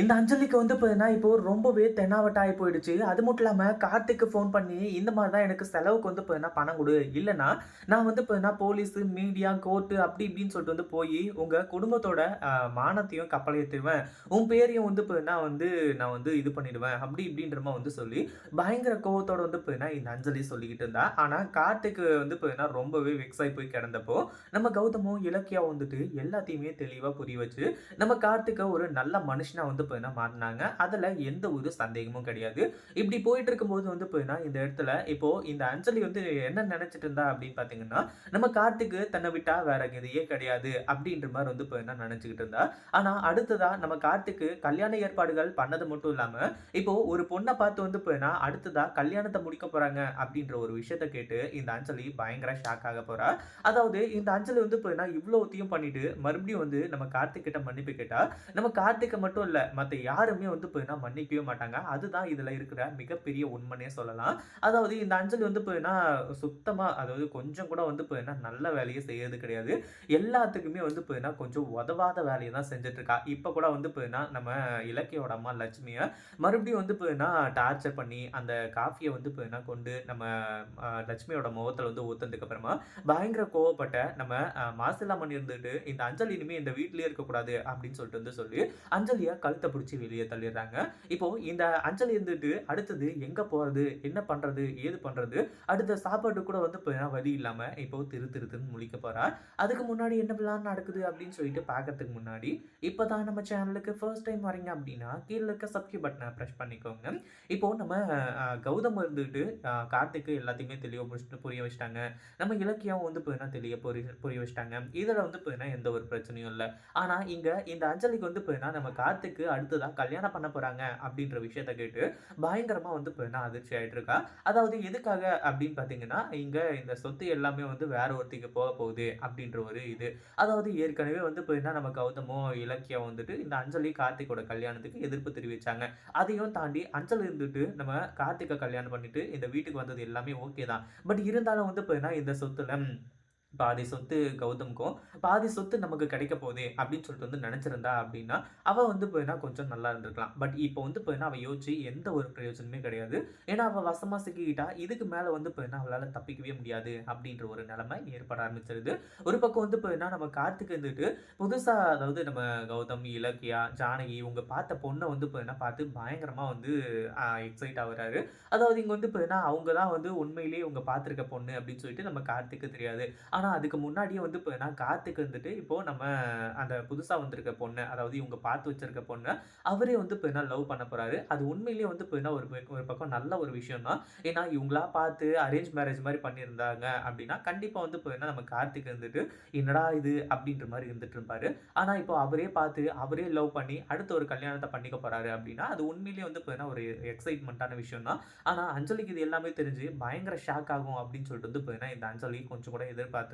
இந்த அஞ்சலிக்கு வந்து பார்த்தீங்கன்னா, இப்போ ரொம்பவே தென்னாவட்டாகி போயிடுச்சு. அது மட்டும் இல்லாமல் கார்த்திக்கு ஃபோன் பண்ணி, இந்த மாதிரி தான் எனக்கு செலவுக்கு வந்து பார்த்தீங்கன்னா பணம் கொடு இல்லைன்னா நான் வந்து பார்த்தீங்கன்னா போலீஸு, மீடியா, கோர்ட்டு அப்படி இப்படின்னு சொல்லிட்டு வந்து போய் உங்கள் குடும்பத்தோட மானத்தையும் கப்பல் உன் பேரையும் வந்து பார்த்தீங்கன்னா வந்து நான் வந்து இது பண்ணிடுவேன். அப்படி இப்படின்ற மாதிரி வந்து சொல்லி, பயங்கர கோவத்தோட வந்து பார்த்தீங்கன்னா இந்த அஞ்சலி சொல்லிக்கிட்டு இருந்தா. ஆனால் கார்த்திக்கு வந்து பார்த்தீங்கன்னா ரொம்பவே வெக்ஸ் ஆகி போய் கிடந்தப்போ, நம்ம கௌதமும், இலக்கியா வந்துட்டு எல்லாத்தையுமே தெளிவாக புரிய வச்சு, நம்ம கார்த்திக்கை ஒரு நல்ல மனுஷனாக வந்து பொறுணா மாறினாங்க அதில் எந்த ஒரு சந்தேகமும் கிடையாது. இப்படி போயிட்டு இருக்கும்போது வந்து போயின்னா இந்த இடத்துல இப்போ இந்த அஞ்சலி வந்து என்ன நினச்சிட்டு இருந்தா அப்படின்னு பார்த்தீங்கன்னா, நம்ம கார்த்திக்கு தன்னை விட்டா வேற எதையே கிடையாது அப்படின்ற மாதிரி வந்து பார்த்தீங்கன்னா நினச்சிக்கிட்டு இருந்தா. ஆனால் அடுத்ததா நம்ம கார்த்திக்கு கல்யாண ஏற்பாடுகள் பண்ணது மட்டும் இல்லாமல் இப்போ ஒரு பொண்ணை பார்த்து வந்து பார்த்தீங்கன்னா, அடுத்ததா கல்யாணத்தை முடிக்க போறாங்க அப்படின்ற ஒரு விஷயத்த கேட்டு இந்த அஞ்சலி பயங்கர ஷாக் ஆக போறா. அதாவது இந்த அஞ்சலி வந்து பார்த்தீங்கன்னா, இவ்வளோத்தையும் பண்ணிட்டு மறுபடியும் வந்து நம்ம கார்த்திக் கிட்ட மன்னிப்பு கேட்டா, நம்ம கார்த்திக்கை மட்டும் இல்லை மற்ற யாருமே வந்து பார்த்தீங்கன்னா மன்னிக்கவே மாட்டாங்க. அதுதான் இதில் இருக்கிற மிகப்பெரிய உண்மைனே சொல்லலாம். அதாவது இந்த அஞ்சலி வந்து பார்த்தீங்கன்னா, சுத்தமாக அதாவது கொஞ்சம் கூட வந்து பார்த்தீங்கன்னா, நல்ல வேலையை செய்யறது கிடையாது. எல்லாத்துக்குமே வந்து பார்த்தீங்கன்னா, கொஞ்சம் உதவாத வேலையை தான் செஞ்சிட்ருக்கா இப்போ கூட வந்து பார்த்தீங்கன்னா, நம்ம இலக்கியோட அம்மா லட்சுமியை மறுபடியும் வந்து பார்த்தீங்கன்னா, டார்ச்சர் பண்ணி அந்த காஃபியை வந்து பார்த்தீங்கன்னா கொண்டு நம்ம லட்சுமியோட முகத்தில் வந்து ஊத்துனதுக்கு அப்புறமா, பயங்கர கோவப்பட்ட நம்ம அ மாசிலாமணி இருந்துட்டு, இந்த அஞ்சலி இனிமேல் இந்த வீட்லேயே இருக்கக்கூடாது அப்படின்னு சொல்லிட்டு வந்து சொல்லி, அஞ்சலியை கழுத்து கட்ட பிடிச்சி வெளியே தள்ளிடுறாங்க. இப்போ இந்த அஞ்சலி இருந்துட்டு அடுத்தது எங்க போறது? என்ன பண்றது? ஏது பண்றது? அடுத்த சாப்பாடு கூட வந்து வழி இல்லாம இப்போ திரு திரு திருன்னு முழிக்க போறா. அதுக்கு முன்னாடி என்னலாம் நடக்குது அப்படின்னு சொல்லிட்டு பார்க்கறதுக்கு முன்னாடி, இப்பதான் நம்ம சேனலுக்கு ஃபர்ஸ்ட் டைம் வரீங்க அப்படின்னா, கீழே இருக்க சப்ஸ்கிரைப் பட்டனை பிரஸ் பண்ணிக்கோங்க. இப்போ நம்ம கௌதம் இருந்துட்டு கார்த்திக்கு எல்லாத்தையுமே தெளிவாக முடிச்சுட்டு புரிய வச்சுட்டாங்க. நம்ம இலக்கியம் வந்து போயினா தெளிய புரிய புரிய வச்சுட்டாங்க. இதில் வந்து போயினா எந்த ஒரு பிரச்சனையும் இல்லை ஆனால் இங்கே இந்த அஞ்சலிக்கு வந்து போயினா நம்ம கார்த்திக்கு அடுத்ததா கல்யாணம் பண்ண போறாங்க அப்படின்ற விஷயத்த கேட்டு, பயங்கரமா வந்து பெண்ணா அதிர்ச்சி ஆயிட்டு இருக்கா. அதாவது எதுக்காக அப்படின்னு பார்த்தீங்கன்னா, இங்க இந்த சொத்து எல்லாமே வந்து வேற ஒருத்திக்கு போக போகுது அப்படின்ற ஒரு இது. அதாவது ஏற்கனவே வந்து பார்த்தீங்கன்னா, நம்ம கௌதமோ இலக்கியம் வந்துட்டு இந்த அஞ்சலி, கார்த்திக்கோட கல்யாணத்துக்கு எதிர்ப்பு தெரிவிச்சாங்க. அதையும் தாண்டி அஞ்சல் இருந்துட்டு நம்ம கார்த்திகை கல்யாணம் பண்ணிட்டு இந்த வீட்டுக்கு வந்தது எல்லாமே ஓகே தான். பட் இருந்தாலும் வந்து பார்த்தீங்கன்னா, இந்த சொத்துல பாதி சொத்து கௌதம்க்கும், பாதி சொத்து நமக்கு கிடைக்க போதே அப்படின்னு சொல்லிட்டு வந்து நினச்சிருந்தா அப்படின்னா, அவள் வந்து போயினா கொஞ்சம் நல்லா இருந்திருக்கலாம். பட் இப்போ வந்து போயினா அவள் யோசிச்சு எந்த ஒரு பிரயோஜனமே கிடையாது. ஏன்னா அவள் வசமாக சிக்கிக்கிட்டா. இதுக்கு மேலே வந்து போயினா அவளால் தப்பிக்கவே முடியாது அப்படின்ற ஒரு நிலைமை ஏற்பட ஆரம்பிச்சிருது. ஒரு பக்கம் வந்து போயினா நம்ம கார்த்திக் இருந்துட்டு புதுசாக அதாவது நம்ம கௌதம், இலக்கியா, ஜானகி இவங்க பார்த்த பொண்ணை வந்து போயினா பார்த்து பயங்கரமாக வந்து எக்ஸைட் ஆகுறாரு. அதாவது இங்கே வந்து போயினா அவங்க தான் வந்து உண்மையிலேயே இவங்க பார்த்துருக்க பொண்ணு அப்படின்னு சொல்லிட்டு நம்ம கார்த்திக்கு தெரியாது. ஆனால் அதுக்கு முன்னாடியே வந்து இப்போ நான் காத்துக்கு வந்துட்டு இப்போது நம்ம அந்த புதுசாக வந்திருக்க பொண்ணு அதாவது இவங்க பார்த்து வச்சிருக்க பொண்ணு அவரே வந்து இப்போ என்ன லவ் பண்ண போகிறாரு அது உண்மையிலேயே வந்து இப்போ என்ன ஒரு ஒரு பக்கம் நல்ல ஒரு விஷயம் தான். ஏன்னா இவங்களா பார்த்து அரேஞ்ச் மேரேஜ் மாதிரி பண்ணியிருந்தாங்க அப்படின்னா, கண்டிப்பாக வந்து இப்போ என்ன நம்ம கார்த்திக் இருந்துட்டு, என்னடா இது அப்படின்ற மாதிரி இருந்துட்டு இருப்பாரு. ஆனால் இப்போ அவரே பார்த்து, அவரே லவ் பண்ணி, அடுத்து ஒரு கல்யாணத்தை பண்ணிக்க போகிறாரு அப்படின்னா, அது உண்மையிலேயே வந்து இப்போ என்ன ஒரு எக்ஸைட்மெண்ட்டான விஷயம் தான். ஆனால் அஞ்சலிக்கு இது எல்லாமே தெரிஞ்சு பயங்கர ஷாக் ஆகும் அப்படின்னு சொல்லிட்டு வந்து இப்போ என்ன இந்த அஞ்சலி கொஞ்சம் கூட எதிர்பார்த்து